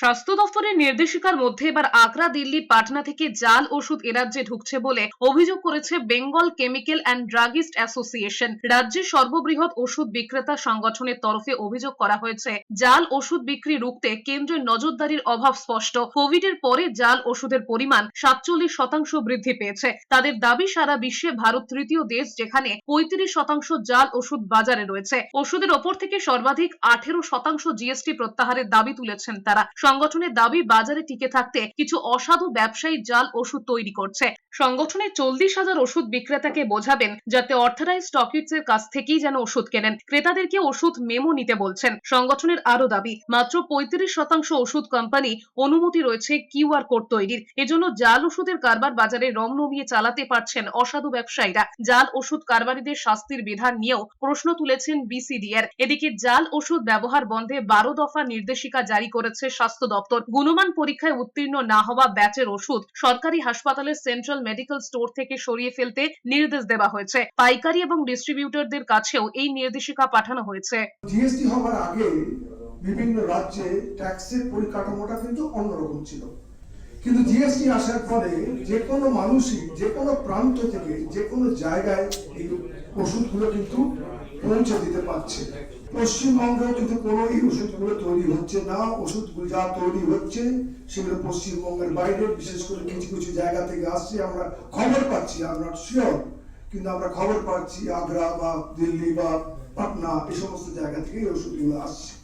স্বাস্থ্য দফতরের নির্দেশিকার মধ্যে এবার আগ্রা, দিল্লি, পাটনা থেকে জাল ওষুধ এ রাজ্যে ঢুকছে বলে অভিযোগ করেছে Bengal chemical and druggist association. রাজ্যের সর্ববৃহৎ ওষুধ বিক্রেতা সংগঠনের তরফে অভিযোগ করা হয়েছে, জাল ওষুধ বিক্রি রুখতে কেন্দ্রের নজরদারির অভাব স্পষ্ট। কোভিড এর পরে জাল ওষুধের পরিমাণ সাতচল্লিশ শতাংশ বৃদ্ধি পেয়েছে। তাদের দাবি, সারা বিশ্বে ভারত তৃতীয় দেশ যেখানে পঁয়ত্রিশ শতাংশ জাল ওষুধ বাজারে রয়েছে। ওষুধের ওপর থেকে সর্বাধিক আঠেরো শতাংশ জিএসটি প্রত্যাহারের দাবি তুলেছেন তারা। সংগঠনের দাবি বাজারে টিকে থাকতে কিছু অসাধু ব্যবসায়ী জাল ওষুধ তৈরি করছে। সংগঠনের চল্লিশ হাজার ওষুধ বিক্রেতাকে বোঝাবেন, যাতে অর্থারাইজ স্টকিটস এর কাছ থেকেই যেন ওষুধ কেনেন। ক্রেতাদেরকে ওষুধ মেমো নিতে বলছেন। সংগঠনের আরও দাবি, মাত্র পঁয়ত্রিশ শতাংশ ওষুধ কোম্পানি অনুমতি রয়েছে কিউআর কোড তৈরির। এজন্য জাল ওষুধের কারবার বাজারে রং নমিয়ে চালাতে পারছেন অসাধু ব্যবসায়ীরা। জাল ওষুধ কারবারিদের শাস্তির বিধান নিয়েও প্রশ্ন তুলেছেন বিসিডিআর। এদিকে জাল ওষুধ ব্যবহার বন্ধে বারো দফা নির্দেশিকা জারি করেছে স্বাস্থ্য দপ্তর। গুণমান পরীক্ষায় উত্তীর্ণ না হওয়া ব্যাচের ওষুধ সরকারি হাসপাতালের সেন্ট্রাল মেডিকেল স্টোর থেকে সরিয়ে ফেলতে নির্দেশ দেওয়া হয়েছে। পাইকারি এবং ডিস্ট্রিবিউটরদের কাছেও এই নির্দেশিকা পাঠানো হয়েছে। জিএসটি হওয়ার আগে বিভিন্ন রাজ্যে ট্যাক্সের পরিকাঠামোটা কিন্তু অন্যরকম ছিল। কিন্তু জিএসটি আসার পরে যে কোনো মানুষই, যে কোনো প্রান্ত থেকে, যে কোনো জায়গায় এই ওষুধগুলো কিন্তু পৌঁছে দিতে পারছে। পশ্চিমবঙ্গেও কিন্তু কোনো ওষুধগুলো তৈরি হচ্ছে না, ওষুধগুলো যা তৈরি হচ্ছে, সেগুলো পশ্চিমবঙ্গের বাইরে, বিশেষ করে কিছু কিছু জায়গা থেকে আসছে, আমরা খবর পাচ্ছি আমরা শিওর কিন্তু আমরা খবর পাচ্ছি, আগ্রা বা দিল্লি বা পাটনা, এই সমস্ত জায়গা থেকে এই ওষুধগুলো আসছে।